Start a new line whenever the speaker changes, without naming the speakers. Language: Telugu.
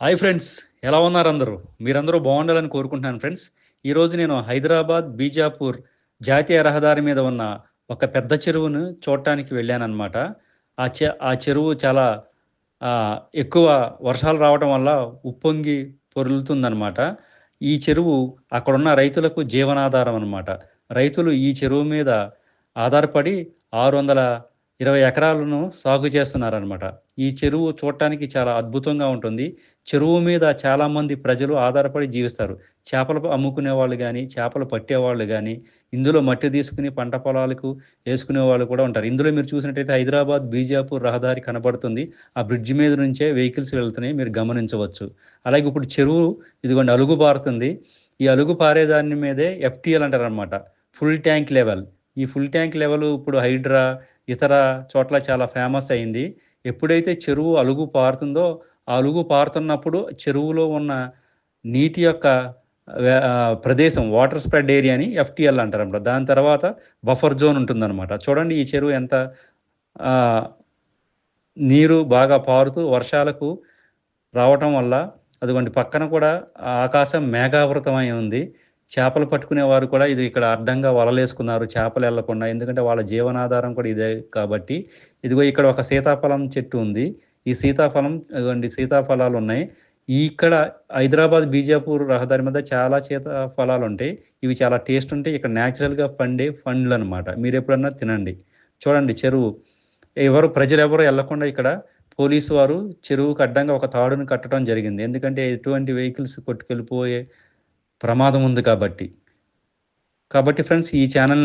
హాయ్ ఫ్రెండ్స్ ఎలా ఉన్నారు అందరూ? మీరందరూ బాగుండాలని కోరుకుంటున్నాను ఫ్రెండ్స్ ఈరోజు నేను హైదరాబాద్ బీజాపూర్ జాతీయ రహదారి మీద ఉన్న ఒక పెద్ద చెరువును చూడటానికి వెళ్ళానమాట ఆ చె ఆ చెరువు చాలా ఎక్కువ వర్షాలు రావడం వల్ల ఉప్పొంగి పొరులుతుందనమాట ఈ చెరువు అక్కడున్న రైతులకు జీవనాధారం అనమాట రైతులు ఈ చెరువు మీద ఆధారపడి ఆరు వందల ఇరవై ఎకరాలను సాగు చేస్తున్నారనమాట ఈ చెరువు చూడటానికి చాలా అద్భుతంగా ఉంటుంది. చెరువు మీద చాలామంది ప్రజలు ఆధారపడి జీవిస్తారు. చేపలు అమ్ముకునే వాళ్ళు కానీ చేపలు పట్టేవాళ్ళు కానీ ఇందులో మట్టి తీసుకుని పంట పొలాలకు వేసుకునే వాళ్ళు కూడా ఉంటారు. ఇందులో మీరు చూసినట్టయితే హైదరాబాద్ బీజాపూర్ రహదారి కనబడుతుంది. ఆ బ్రిడ్జ్ మీద నుంచే వెహికల్స్ వెళ్తున్నాయి. మీరు గమనించవచ్చు. అలాగే ఇప్పుడు చెరువు ఇదిగోండి అలుగు పారుతుంది. ఈ అలుగు పారేదాని మీదే ఎఫ్టీఎల్ అంటారనమాట ఫుల్ ట్యాంక్ లెవెల్. ఈ ఫుల్ ట్యాంక్ లెవెల్ ఇప్పుడు హైడ్రా ఇతర చోట్ల చాలా ఫేమస్ అయింది. ఎప్పుడైతే చెరువు అలుగు పారుతుందో ఆ అలుగు పారుతున్నప్పుడు చెరువులో ఉన్న నీటి యొక్క ప్రదేశం వాటర్ స్ప్రెడ్ ఏరియాని ఎఫ్టిఎల్ అంటారనమాట దాని తర్వాత బఫర్ జోన్ ఉంటుందన్నమాట. చూడండి ఈ చెరువు ఎంత నీరు బాగా పారుతూ వర్షాలకు రావటం వల్ల అదిగోండి పక్కన కూడా ఆకాశం మేఘావృతమై ఉంది. చేపలు పట్టుకునే వారు కూడా ఇది ఇక్కడ అడ్డంగా వలలేసుకున్నారు చేపలు వెళ్ళకుండా ఎందుకంటే వాళ్ళ జీవనాధారం కూడా ఇదే కాబట్టి. ఇదిగో ఇక్కడ ఒక సీతాఫలం చెట్టు ఉంది. ఈ సీతాఫలం ఇదిగోండి సీతాఫలాలు ఉన్నాయి. ఈ ఇక్కడ హైదరాబాద్ బీజాపూర్ రహదారి మీద చాలా సీతాఫలాలు ఉంటాయి. ఇవి చాలా టేస్ట్ ఉంటాయి. ఇక్కడ న్యాచురల్గా పండే పండ్లు అనమాట మీరు ఎప్పుడన్నా తినండి. చూడండి చెరువు. ఎవరు ప్రజలు ఎవరు వెళ్ళకుండా ఇక్కడ పోలీసు వారు చెరువుకు అడ్డంగా ఒక తాడును కట్టడం జరిగింది. ఎందుకంటే ఎటువంటి వెహికల్స్ కొట్టుకెళ్ళిపోయే ప్రమాదం ఉంది కాబట్టి. కాబట్టి ఫ్రెండ్స్ ఈ ఛానల్